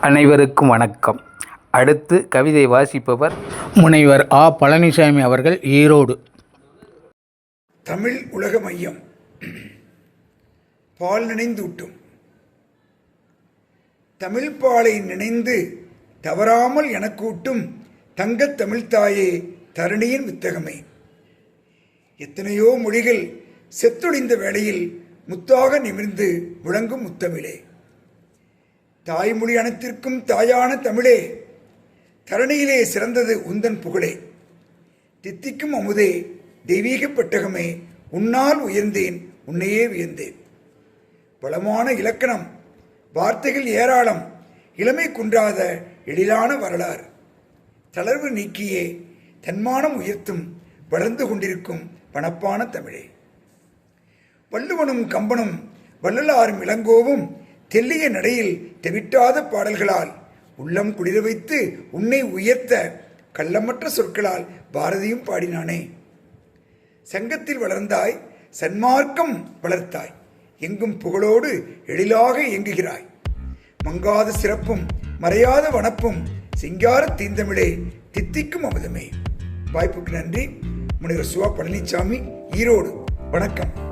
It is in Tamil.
அனைவருக்கும் வணக்கம். அடுத்து கவிதை வாசிப்பவர் முனைவர் ஆ. பழனிசாமி அவர்கள் ஈரோடு. தமிழ் உலக மையம். பால் நினைந்தூட்டும். தமிழ் பாலை நினைந்து தவறாமல் எனக்கூட்டும் தங்கத் தமிழ்த்தாயே தரணியின் வித்தகமே. எத்தனையோ மொழிகள் செத்தொழிந்த வேளையில் முத்தாக நிமிர்ந்து முழங்கும் முத்தமிழே. தாய்மொழி அனைத்திற்கும் தாயான தமிழே. தரணியிலே சிறந்தது உந்தன் புகழே. தித்திக்கும் அமுதே தெய்வீக பெட்டகமே உன்னால் உயர்ந்தேன் உன்னையே வியந்தேன் வளமான இலக்கணம் வார்த்தைகள் ஏராளம் இளமை குன்றாத எழிலான வரலாறு. தளர்வு நீக்கியே தன்மானம் உயர்த்தும் வளர்ந்து கொண்டிருக்கும் வனப்பான தமிழே. வள்ளுவனும் கம்பனும் வள்ளலாரும் இளங்கோவும் தெல்லிய நடையில் தெவிட்டாத பாடல்களால் உள்ளம் குளிர வைத்து உன்னை உயர்த்த கள்ளமற்ற சொற்களால் பாரதியும் பாடினானே. சங்கத்தில் வளர்ந்தாய் சன்மார்க்கம் வளர்த்தாய் எங்கும் புகழோடு எழிலாக இயங்குகிறாய். மங்காத சிறப்பும் மறையாத வனப்பும் சிங்கார தீந்தமிழே தித்திக்கும் அமுதமே. வாய்ப்புக்கு நன்றி. முனைவர் சுவா பழனிசாமி ஈரோடு. வணக்கம்.